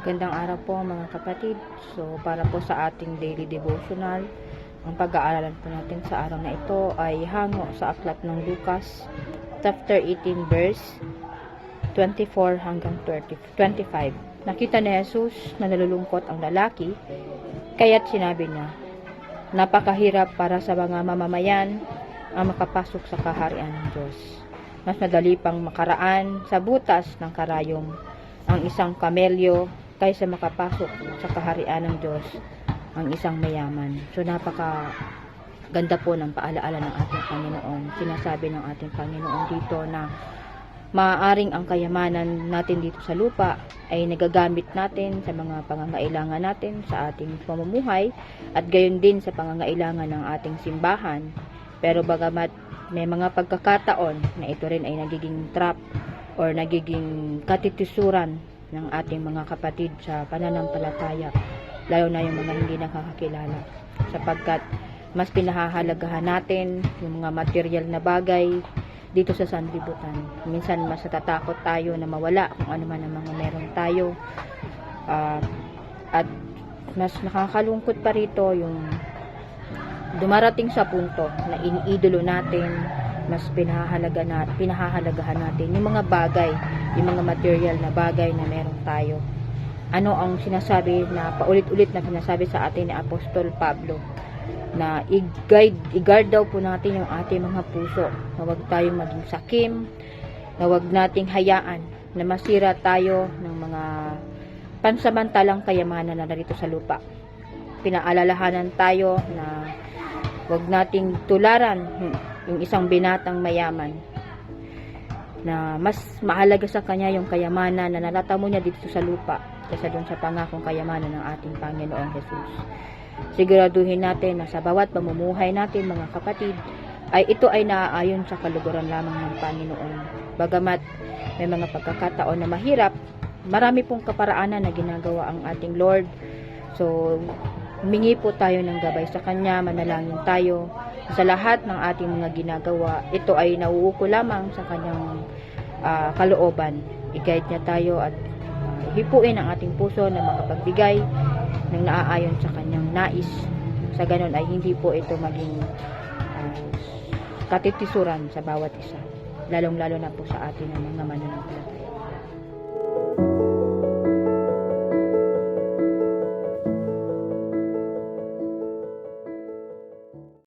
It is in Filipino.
Magandang araw po mga kapatid. So para po sa ating daily devotional, ang pag-aaralan po natin sa araw na ito ay hango sa aklat ng Lucas chapter 18 verse 24 hanggang 30, 25. Nakita ni Jesus na nalulungkot ang lalaki, kaya't sinabi niya, Napakahirap para sa mga mamamayan ang makapasok sa kaharian ng Diyos. Mas madali pang makaraan sa butas ng karayom ang isang kamelyo kaysa makapasok sa kaharian ng Diyos ang isang mayaman. So napaka ganda po ng paalaala ng ating Panginoon. Sinasabi ng ating Panginoon dito na maaaring ang kayamanan natin dito sa lupa ay nagagamit natin sa mga pangangailangan natin sa ating pamumuhay at gayon din sa pangangailangan ng ating simbahan. Pero bagamat may mga pagkakataon na ito rin ay nagiging trap or nagiging katitisuran ng ating mga kapatid sa pananampalataya, lalo na yung mga hindi nakakakilala. Sapagkat mas pinahahalagahan natin yung mga material na bagay dito sa sanlibutan. Minsan mas natatakot tayo na mawala kung ano man ang mga meron tayo. Ah, at mas nakakalungkot pa rito yung dumarating sa punto na iniidolo natin, mas pinahahalaga na, pinahahalagahan natin yung mga bagay, yung mga material na bagay na meron tayo. Ano ang sinasabi na paulit-ulit na sinasabi sa atin ni Apostol Pablo na i-guide, i-guard daw po natin yung ating mga puso na huwag tayong maging sakim, na huwag nating hayaan na masira tayo ng mga pansamantalang kayamanan na narito sa lupa. Pinaalalahanan tayo na huwag nating tularan yung isang binatang mayaman na mas mahalaga sa kanya yung kayamanan na nalatamo niya dito sa lupa kaysa dun sa pangakong kayamanan ng ating Panginoong Jesus. Siguraduhin natin na sa bawat pamumuhay natin mga kapatid ay ito ay naaayon sa kaluguran lamang ng Panginoon. Bagamat may mga pagkakataon na mahirap, marami pong kaparaanan na ginagawa ang ating Lord. So, humingi po tayo ng gabay sa Kanya, manalangin tayo. Sa lahat ng ating mga ginagawa, ito ay nauuko lamang sa Kanyang ah, kalooban. I-guide niya tayo at ah, hipuin ang ating puso na makapagbigay ng naaayon sa Kanyang nais. Sa ganon ay hindi po ito maging ah, katitisuran sa bawat isa. Lalong-lalo na po sa atin ng mga mananampalataya.